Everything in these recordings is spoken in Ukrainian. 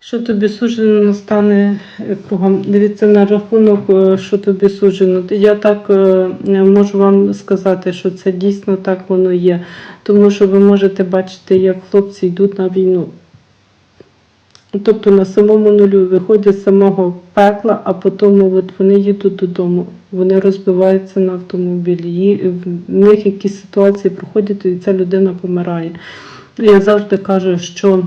Що тобі сужено настане е, кругом? Дивіться на рахунок, е, що тобі сужено. Я так е, можу вам сказати, що це дійсно так воно є. Тому що ви можете бачити, як хлопці йдуть на війну. Тобто на самому нулю виходять з самого пекла, а потім от вони їдуть додому, вони розбиваються на автомобілі. Ї- В них якісь ситуації проходять, і ця людина помирає. Я завжди кажу, що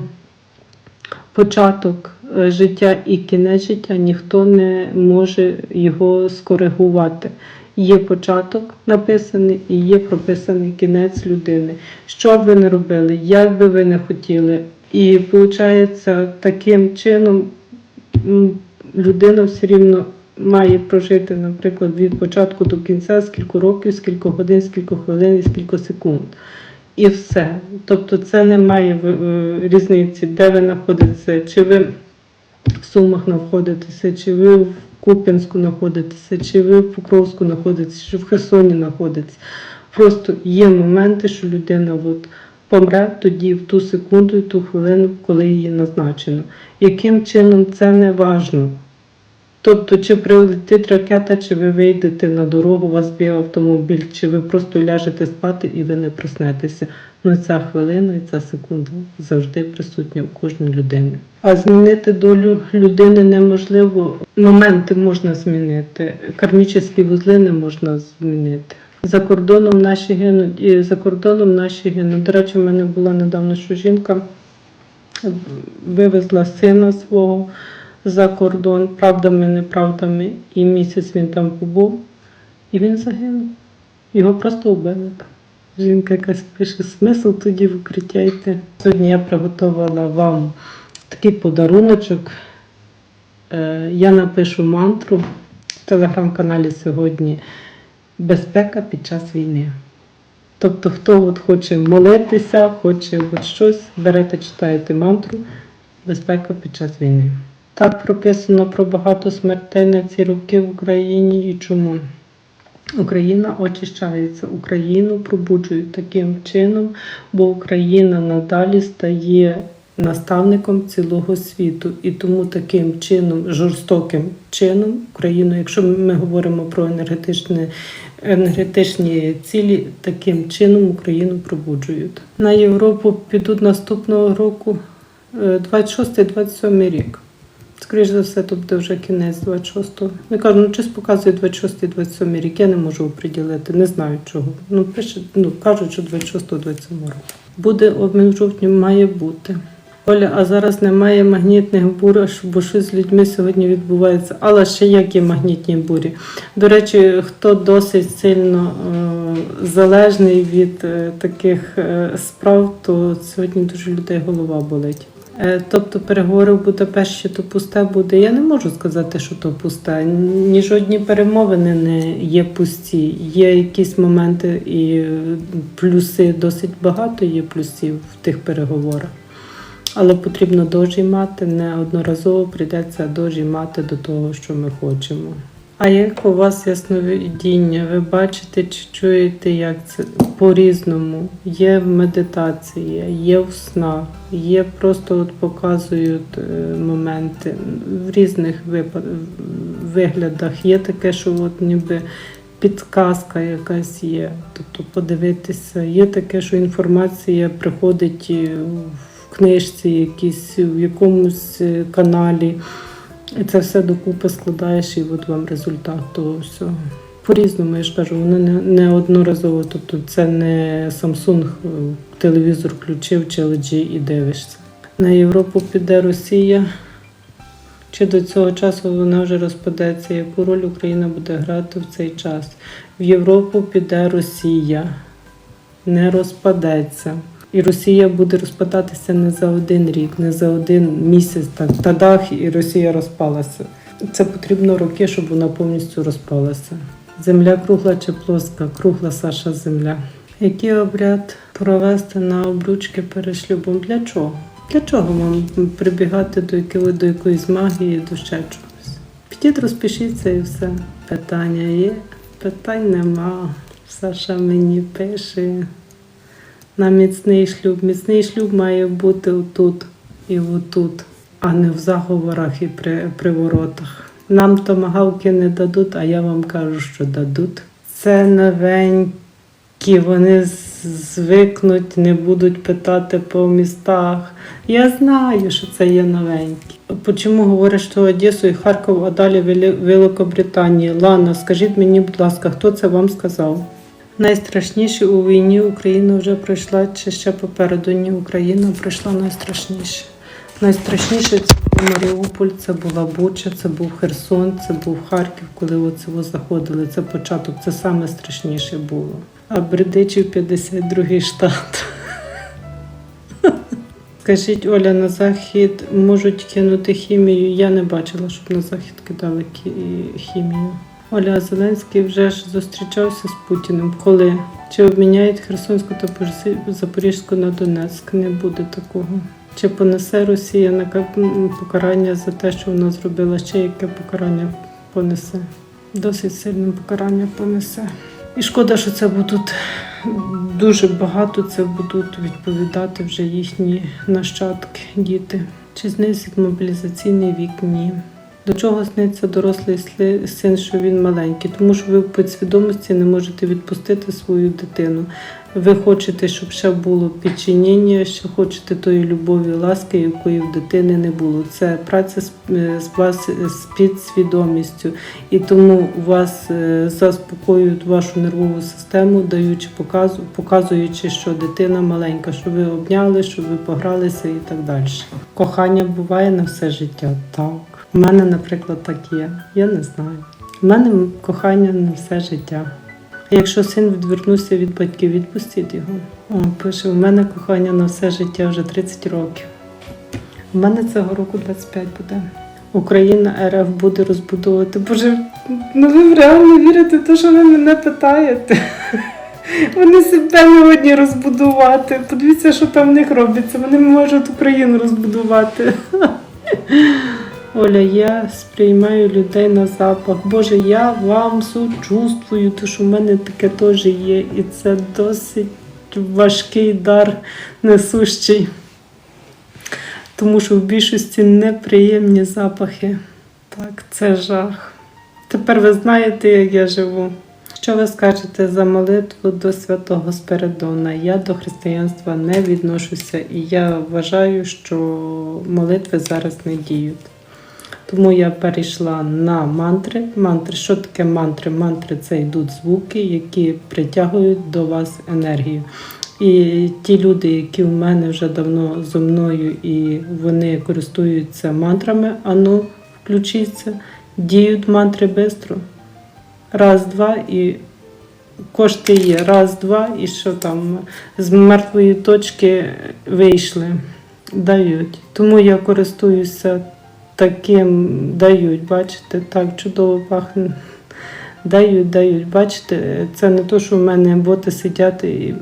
початок е, життя і кінець життя ніхто не може його скоригувати. Є початок написаний і є прописаний кінець людини. Що б ви не робили, як би ви не хотіли. І виходить, таким чином людина все рівно має прожити, наприклад, від початку до кінця, скільки років, скільки годин, скільки хвилин і скільки секунд. І все. Тобто це не має е, різниці, де ви знаходитеся, чи ви в Сумах знаходитеся, чи ви в Куп'янську знаходитеся, чи ви в Покровську знаходитеся, чи в Херсоні знаходитеся. Просто є моменти, що людина от помре тоді, в ту секунду, і ту хвилину, коли її назначено. Яким чином це не важно. Тобто, чи прилетить ракета, чи ви вийдете на дорогу, у вас б'є автомобіль, чи ви просто ляжете спати і ви не проснетеся. Ну ця хвилина і ця секунда завжди присутня у кожній людині. А змінити долю людини неможливо. Моменти можна змінити, кармічні вузли не можна змінити. За кордоном наші гинуть, і за кордоном наші гинуть. До речі, в мене була недавно, що жінка вивезла сина свого за кордон правдами, неправдами, і місяць він там побув, і він загинув. Його просто вбили. Жінка якась пише, смисл тоді в укриття йти. Сьогодні я приготувала вам такий подаруночок. Е, Я напишу мантру в телеграм-каналі сьогодні Безпека під час війни. Тобто, хто от хоче молитися, хоче от щось, берете, читаєте мантру Безпека під час війни. Так прописано про багато смертей на ці роки в Україні і чому. Україна очищається, Україну пробуджують таким чином, бо Україна надалі стає наставником цілого світу. І тому таким чином, жорстоким чином, Україну, якщо ми говоримо про енергетичне, енергетичні цілі, таким чином Україну пробуджують. На Європу підуть наступного року е, 26-27 рік. Скоріш за все, то буде вже кінець 26-го. Я кажу, ну щось показує 26-27 рік, я не можу оприділити, не знаю чого. Ну, пише, ну кажуть, що 26-27 року. Буде обмін в має бути. Оля, а зараз немає магнітних бур, бо щось з людьми сьогодні відбувається. Але ще як є магнітні бурі. До речі, хто досить сильно е, залежний від е, таких е, справ, то сьогодні дуже людей голова болить. Е, Тобто переговори в Будапешті то пусте буде. Я не можу сказати, що то пусте. Ні жодні перемовини не є пусті. Є якісь моменти і плюси, досить багато є плюсів в тих переговорах. Але потрібно дожі мати, неодноразово прийдеться дожі мати до того, що ми хочемо. А як у вас ясновидіння? Ви бачите чи чуєте, як це по-різному? Є в медитації, є в снах, є просто от показують е, моменти в різних виглядах. Є таке, що от ніби підказка якась є. Тобто подивитися, є таке, що інформація приходить в книжці, якійсь, в якомусь е, каналі. І це все докупи складаєш, і от вам результат того всього. По-різному, я ж кажу, воно не, не одноразово. Тобто це не Samsung е, телевізор включив чи LG і дивишся. На Європу піде Росія. Чи до цього часу вона вже розпадеться? Яку роль Україна буде грати в цей час? В Європу піде Росія, не розпадеться. І Росія буде розпадатися не за один рік, не за один місяць, так тадах, і Росія розпалася. Це потрібно роки, щоб вона повністю розпалася. Земля кругла чи плоска? Кругла Саша земля. Який обряд провести на обручки перед шлюбом? Для чого? Для чого вам прибігати до якої, до якоїсь магії, до ще чогось? Підіть, розпишіться і все. Питання є, питань нема. Саша мені пише на міцний шлюб. Міцний шлюб має бути отут і отут. а не в заговорах і при, приворотах. Нам томагавки не дадуть, а я вам кажу, що дадуть. Це новенькі, вони звикнуть, не будуть питати по містах. Я знаю, що це є новенькі. Чому говориш, що Одесу і Харків, а далі Великобританії? Лана, скажіть мені, будь ласка, хто це вам сказав? Найстрашніше у війні Україна вже пройшла, чи ще попереду ні Україна пройшла найстрашніше. Найстрашніше це був Маріуполь, це була Буча, це був Херсон, це був Харків, коли оце заходили. Це початок, це саме страшніше було. А Бердичів 52-й штат. Скажіть, Оля, на захід можуть кинути хімію. Я не бачила, щоб на захід кидали хімію. Оля Зеленський вже ж зустрічався з Путіним. Коли? Чи обміняють Херсонську та Запорізьку на Донецьк? Не буде такого. Чи понесе Росія на покарання за те, що вона зробила? Ще яке покарання понесе? Досить сильне покарання понесе. І шкода, що це будуть дуже багато, це будуть відповідати вже їхні нащадки, діти. Чи знизить мобілізаційний вік? Ні. До чого сниться дорослий син, що він маленький? Тому що ви в підсвідомості не можете відпустити свою дитину. Ви хочете, щоб ще було підчинення, ще хочете тої любові, ласки, якої в дитини не було. Це праця з, е, вас з підсвідомістю. І тому вас е, заспокоюють вашу нервову систему, даючи показу, показуючи, що дитина маленька, що ви обняли, що ви погралися і так далі. Кохання буває на все життя. Так. У мене, наприклад, так є. Я не знаю. У мене кохання на все життя. Якщо син відвернувся від батьків, відпустіть його. О, пише, у мене кохання на все життя вже 30 років. У мене цього року 25 буде. Україна РФ буде розбудовувати. Боже, ну ви реально вірите в те, що ви мене питаєте. Вони себе не годні розбудувати. Подивіться, що там в них робиться. Вони можуть Україну розбудувати. Оля, я сприймаю людей на запах. Боже, я вам сочувствую, тому що в мене таке теж є. І це досить важкий дар несущий. Тому що в більшості неприємні запахи. Так, це жах. Тепер ви знаєте, як я живу. Що ви скажете за молитву до святого Спиридона? Я до християнства не відношуся, і я вважаю, що молитви зараз не діють. Тому я перейшла на мантри. Мантри, що таке мантри? Мантри це йдуть звуки, які притягують до вас енергію. І ті люди, які в мене вже давно зо мною і вони користуються мантрами, ану, включіться, діють мантри швидко. Раз, два і кошти є. Раз, два, і що там з мертвої точки вийшли, дають. Тому я користуюся таким, дають, бачите, так чудово пахне. Дають, дають. Бачите, це не то, що в мене боти сидять і.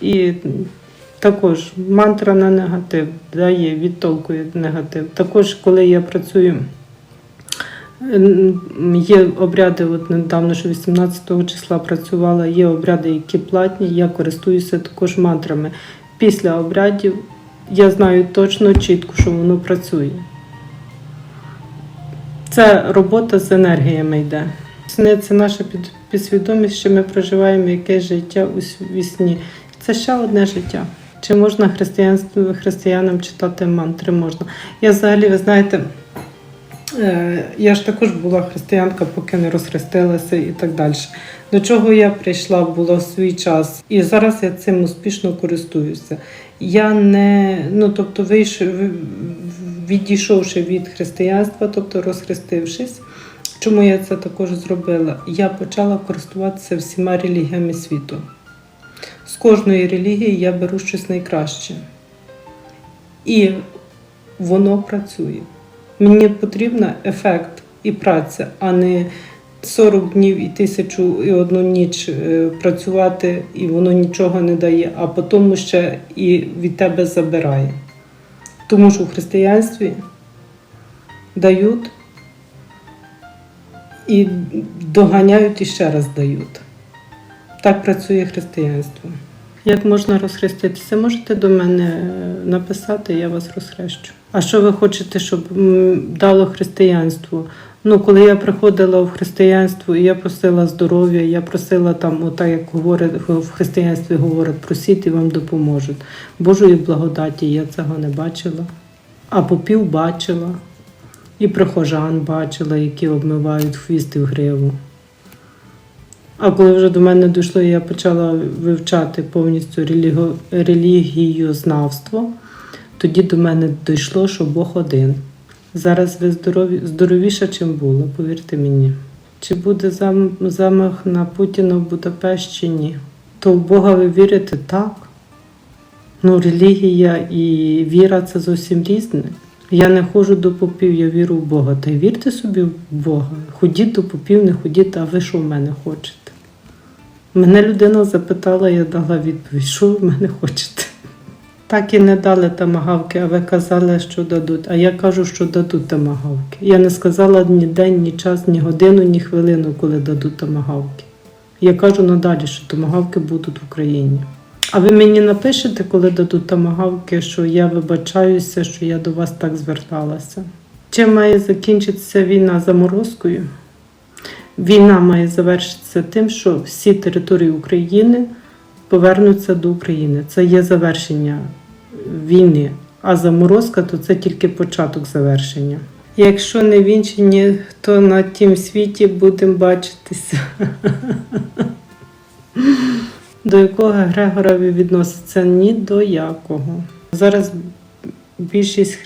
І також мантра на негатив дає, відтолкує негатив. Також, коли я працюю, є обряди, от недавно, що 18 числа працювала, є обряди, які платні, я користуюся також мантрами. Після обрядів я знаю точно, чітко, що воно працює. Це робота з енергіями йде. Сни це наша підсвідомість, що ми проживаємо якесь життя у вісні. Це ще одне життя. Чи можна християнам читати мантри? Можна. Я взагалі, ви знаєте, я ж також була християнка, поки не розхрестилася і так далі. До чого я прийшла було в свій час, і зараз я цим успішно користуюся. Я не, ну тобто, вийшов, відійшовши від християнства, тобто розхрестившись, чому я це також зробила? Я почала користуватися всіма релігіями світу. З кожної релігії я беру щось найкраще. І воно працює. Мені потрібен ефект і праця, а не 40 днів і тисячу і одну ніч е, працювати, і воно нічого не дає, а потім ще і від тебе забирає. Тому що в християнстві дають і доганяють і ще раз дають. Так працює християнство. Як можна розхреститися? Можете до мене е, написати, я вас розхрещу. А що ви хочете, щоб дало християнство? Ну, коли я приходила в християнство, і я просила здоров'я, я просила там, отак як говорять в християнстві говорять, просіть і вам допоможуть. Божої благодаті я цього не бачила. А попів бачила, і прихожан бачила, які обмивають хвіст і в гриву. А коли вже до мене дійшло, я почала вивчати повністю реліго- релігієзнавство, тоді до мене дійшло, що Бог один. Зараз ви здорові, здоровіше, чим було, повірте мені. Чи буде зам, замах на Путіна в Будапешті? Ні. То в Бога ви вірите так. Ну, релігія і віра це зовсім різне. Я не ходжу до попів, я вірю в Бога. Та й вірте собі в Бога. Ходіть до попів, не ходіть, а ви що в мене хочете? Мене людина запитала, я дала відповідь, що ви в мене хочете. Так і не дали тамагавки, а ви казали, що дадуть. А я кажу, що дадуть тамагавки. Я не сказала ні день, ні час, ні годину, ні хвилину, коли дадуть тамагавки. Я кажу надалі, що тамагавки будуть в Україні. А ви мені напишете, коли дадуть тамагавки, що я вибачаюся, що я до вас так зверталася. Чим має закінчитися війна заморозкою? Війна має завершитися тим, що всі території України повернуться до України. Це є завершення війни. А заморозка то це тільки початок завершення. Якщо не вінчені, то на тім світі будемо бачитися. До якого Грегора ви відноситься? Ні до якого. Зараз більшість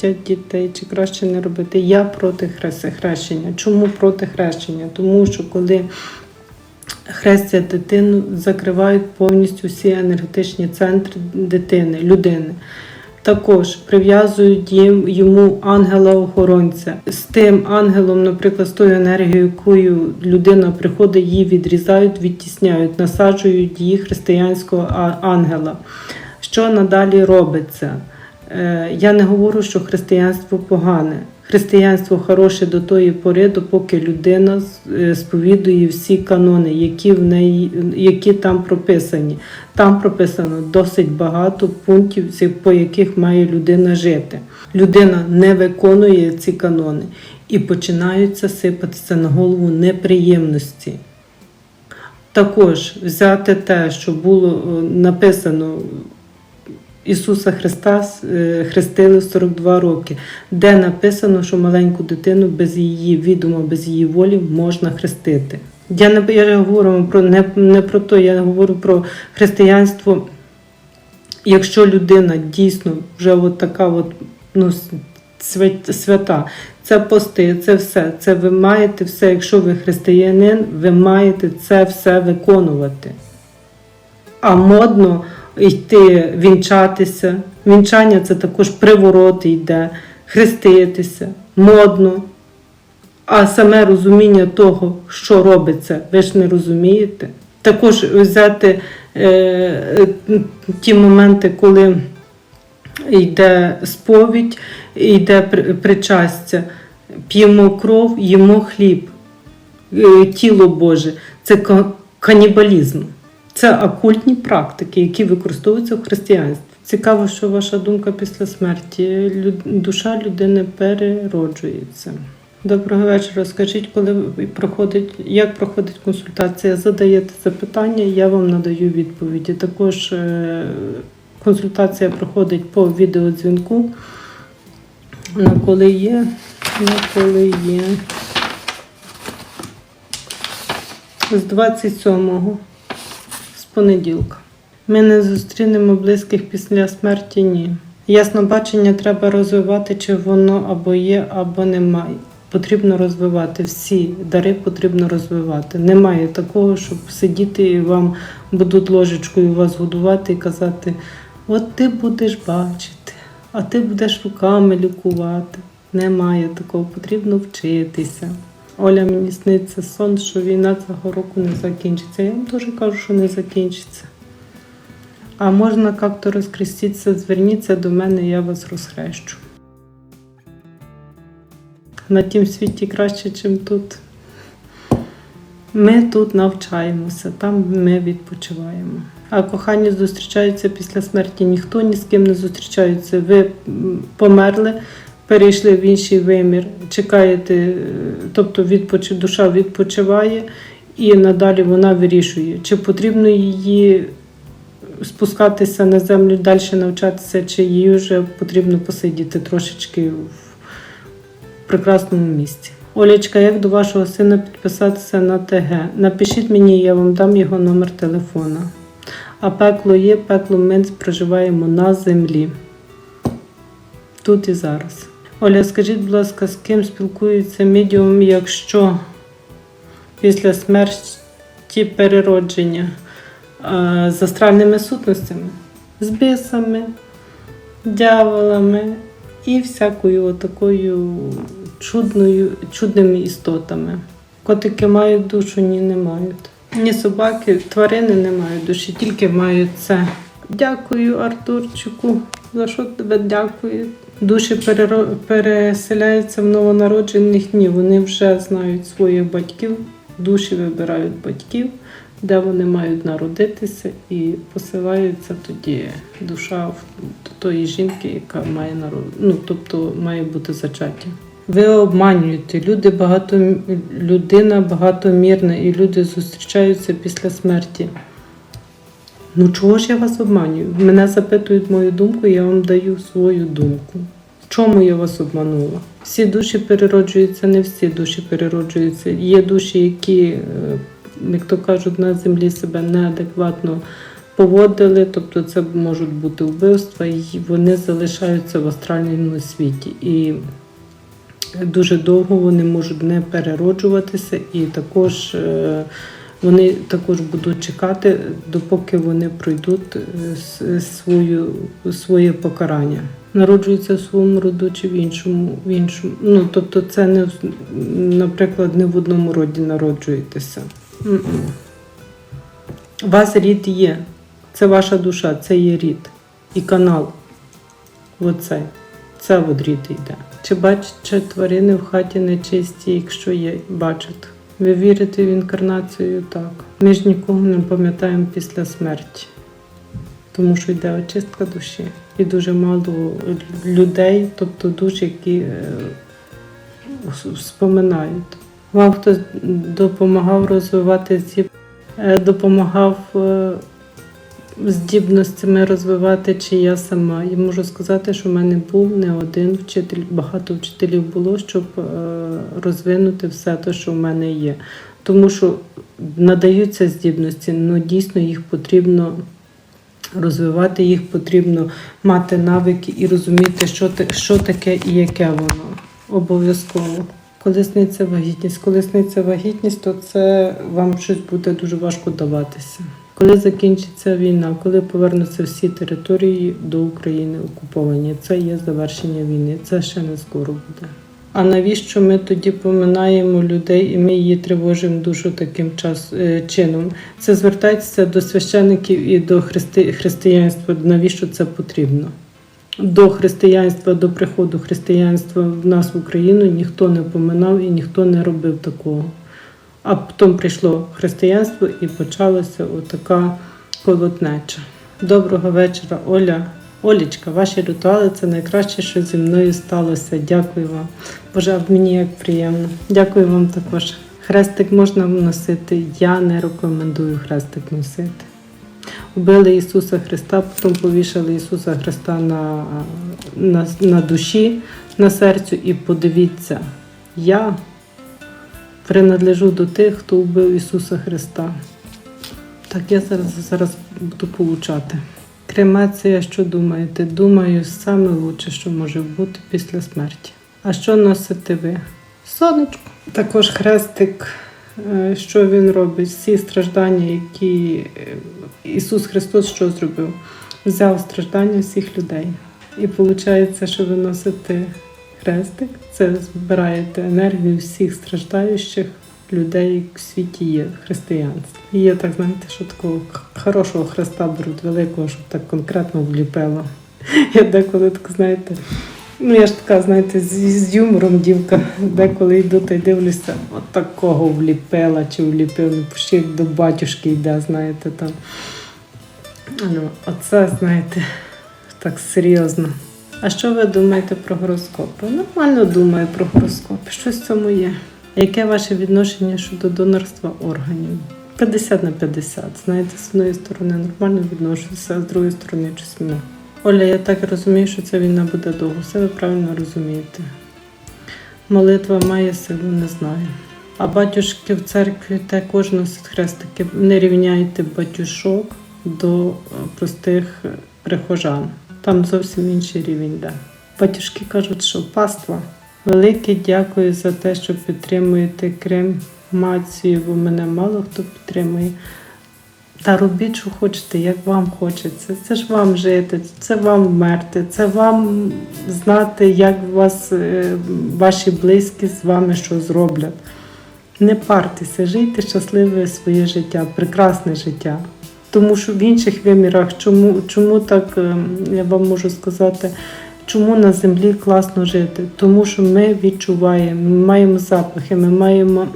хрестять дітей, чи краще не робити. Я проти хрещення. Чому проти хрещення? Тому що коли хрестять дитину, закривають повністю всі енергетичні центри дитини, людини. Також прив'язують їм йому ангела-охоронця. З тим ангелом, наприклад, з тою енергією, якою людина приходить, її відрізають, відтісняють, насаджують її християнського ангела. Що надалі робиться? Е, Я не говорю, що християнство погане. Християнство хороше до тої пори, допоки людина е, сповідує всі канони, які в неї, які там прописані. Там прописано досить багато пунктів, по яких має людина жити. Людина не виконує ці канони і починаються сипатися на голову неприємності. Також взяти те, що було е, написано Ісуса Христа е, хрестили в 42 роки, де написано, що маленьку дитину без її відома, без її волі можна хрестити. Я не я говорю про не, не про то, я говорю про християнство. Якщо людина дійсно вже от така от, ну, свята, це пости, це все. Це ви маєте все. Якщо ви християнин, ви маєте це все виконувати. А модно йти вінчатися. Вінчання це також привороти йде, хреститися, модно. А саме розуміння того, що робиться, ви ж не розумієте. Також взяти е, ті моменти, коли йде сповідь, йде при- причастя, п'ємо кров, їмо хліб, е, тіло Боже. Це ка- канібалізм. Це окультні практики, які використовуються в християнстві. Цікаво, що ваша думка після смерті. Душа людини перероджується. Доброго вечора. Скажіть, коли проходить, як проходить консультація? Задаєте запитання, я вам надаю відповіді. Також е, консультація проходить по відеодзвінку. На коли є, на коли є. З 27-го з понеділка. Ми не зустрінемо близьких після смерті, ні. Яснобачення треба розвивати, чи воно або є, або немає. Потрібно розвивати всі дари потрібно розвивати. Немає такого, щоб сидіти і вам будуть ложечкою вас годувати і казати: от ти будеш бачити, а ти будеш руками лікувати. Немає такого, потрібно вчитися. Оля мені сниться сон, що війна цього року не закінчиться. Я вам теж кажу, що не закінчиться. А можна як-то розкреститися, зверніться до мене, я вас розхрещу. На тім світі краще, ніж тут. Ми тут навчаємося, там ми відпочиваємо. А кохання зустрічаються після смерті. Ніхто ні з ким не зустрічається. Ви померли, перейшли в інший вимір, чекаєте, е, тобто відпоч... душа відпочиває, і надалі вона вирішує, чи потрібно її спускатися на землю, далі навчатися, чи їй вже потрібно посидіти трошечки в прекрасному місці. Олечка, як до вашого сина підписатися на ТГ? Напишіть мені, я вам дам його номер телефона. А пекло є, пекло ми проживаємо на землі. Тут і зараз. Оля, скажіть, будь ласка, з ким спілкується медіум, якщо після смерті переродження з астральними сутностями, з бісами, дяволами і всякою такою чудною, чудними істотами. Котики мають душу, ні, не мають. Ні собаки, тварини не мають душі, тільки мають це. Дякую, Артурчику, за що тебе дякую. Душі переселяються в новонароджених. Ні, вони вже знають своїх батьків, душі вибирають батьків, де вони мають народитися, і посилається тоді душа до тої жінки, яка має народ... ну, тобто має бути зачаття. Ви обманюєте. Люди багато людина багатомірна, і люди зустрічаються після смерті. Ну чого ж я вас обманюю? Мене запитують мою думку, я вам даю свою думку. Чому я вас обманула? Всі душі перероджуються, не всі душі перероджуються. Є душі, які, е, як то кажуть, на землі себе неадекватно поводили, тобто це можуть бути вбивства, і вони залишаються в астральному світі. І дуже довго вони можуть не перероджуватися, і також е, вони також будуть чекати, допоки вони пройдуть е, свою, своє покарання. Народжуються в своєму роду чи в іншому, в іншому. Ну, тобто, це не наприклад, не в одному роді народжуєтеся. У вас рід є. Це ваша душа, це є рід. І канал. Оцей. Це от рід йде. Чи бачите тварини в хаті нечисті, якщо є, бачите? Ви вірите в інкарнацію? Так. Ми ж нікого не пам'ятаємо після смерті, тому що йде очистка душі. І дуже мало людей, тобто душ, які е, споминають. Вам хтось допомагав розвивати ці, е, допомагав е, здібностями розвивати, чи я сама. Я можу сказати, що в мене був не один вчитель, багато вчителів було, щоб е, розвинути все те, що в мене є. Тому що надаються здібності, але дійсно їх потрібно розвивати, їх потрібно мати навики і розуміти, що, що таке і яке воно. Обов'язково. Коли сниться вагітність, коли сниться вагітність, то це вам щось буде дуже важко даватися. Коли закінчиться війна, коли повернуться всі території до України окуповані, це є завершення війни. Це ще не скоро буде. А навіщо ми тоді поминаємо людей і ми її тривожимо душу таким час, е, чином? Це звертається до священиків і до христи, християнства. Навіщо це потрібно? До християнства, до приходу християнства в нас в Україну ніхто не поминав і ніхто не робив такого. А потім прийшло християнство і почалася отака колотнеча. Доброго вечора, Оля. Олічка, ваші ритуали це найкраще, що зі мною сталося. Дякую вам. Боже, мені як приємно. Дякую вам також. Хрестик можна носити. Я не рекомендую хрестик носити. Убили Ісуса Христа, потім повішали Ісуса Христа на, на, на душі, на серцю, і подивіться, я принадлежу до тих, хто вбив Ісуса Христа. Так, я зараз, зараз буду получати. Кремація, що думаєте? Думаю, саме лучше, що може бути після смерті. А що носите ви? Сонечко. Також хрестик, е, що він робить? Всі страждання, які е, Ісус Христос що зробив? Взяв страждання всіх людей. І виходить, що ви носите хрестик, це збираєте енергію всіх страждаючих людей, в світі є християнство. І я так знаєте, що такого хорошого хреста беруть великого, щоб так конкретно вліпило. Я деколи так, знаєте, ну я ж така, знаєте, з, юмором дівка, деколи йду та й дивлюся, от такого вліпила чи вліпив, ну почти як до батюшки йде, знаєте, там. Ну, оце, знаєте, так серйозно. А що ви думаєте про гороскопи? Нормально думаю про гороскопи. Щось в цьому є. Яке ваше відношення щодо донорства органів? 50 на 50. Знаєте, з одної сторони нормально відношуся, а з другої сторони щось ні. Оля, я так розумію, що ця війна буде довго. Все ви правильно розумієте. Молитва має силу, не знаю. А батюшки в церкві також носять хрестики. Не рівняйте батюшок до е, простих е, прихожан. Там зовсім інший рівень. Да. Батюшки кажуть, що паства. Велике дякую за те, що підтримуєте кремацію, бо мене мало хто підтримує. Та робіть, що хочете, як вам хочеться. Це ж вам жити, це вам вмерти, це вам знати, як вас е, ваші близькі з вами що зроблять. Не партеся, жийте щасливе своє життя, прекрасне життя. Тому що в інших вимірах, чому, чому так, е, я вам можу сказати, чому на землі класно жити? Тому що ми відчуваємо, ми маємо запахи, ми маємо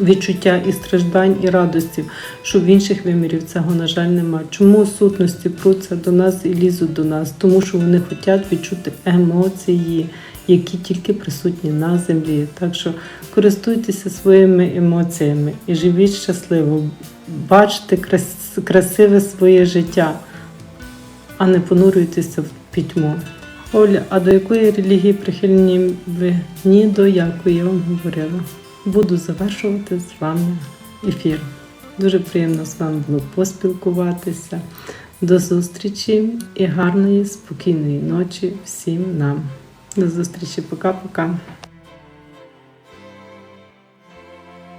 відчуття і страждань, і радості, що в інших вимірів цього, на жаль, немає. Чому сутності пруться до нас і лізуть до нас? Тому що вони хочуть відчути емоції, які тільки присутні на землі. Так що користуйтеся своїми емоціями і живіть щасливо, бачте крас- красиве своє життя, а не понурюйтеся в пітьму. Оля, а до якої релігії прихильні ви? Ні до якої я вам говорила. Буду завершувати з вами ефір. Дуже приємно з вами було поспілкуватися. До зустрічі і гарної, спокійної ночі всім нам. До зустрічі, пока-пока.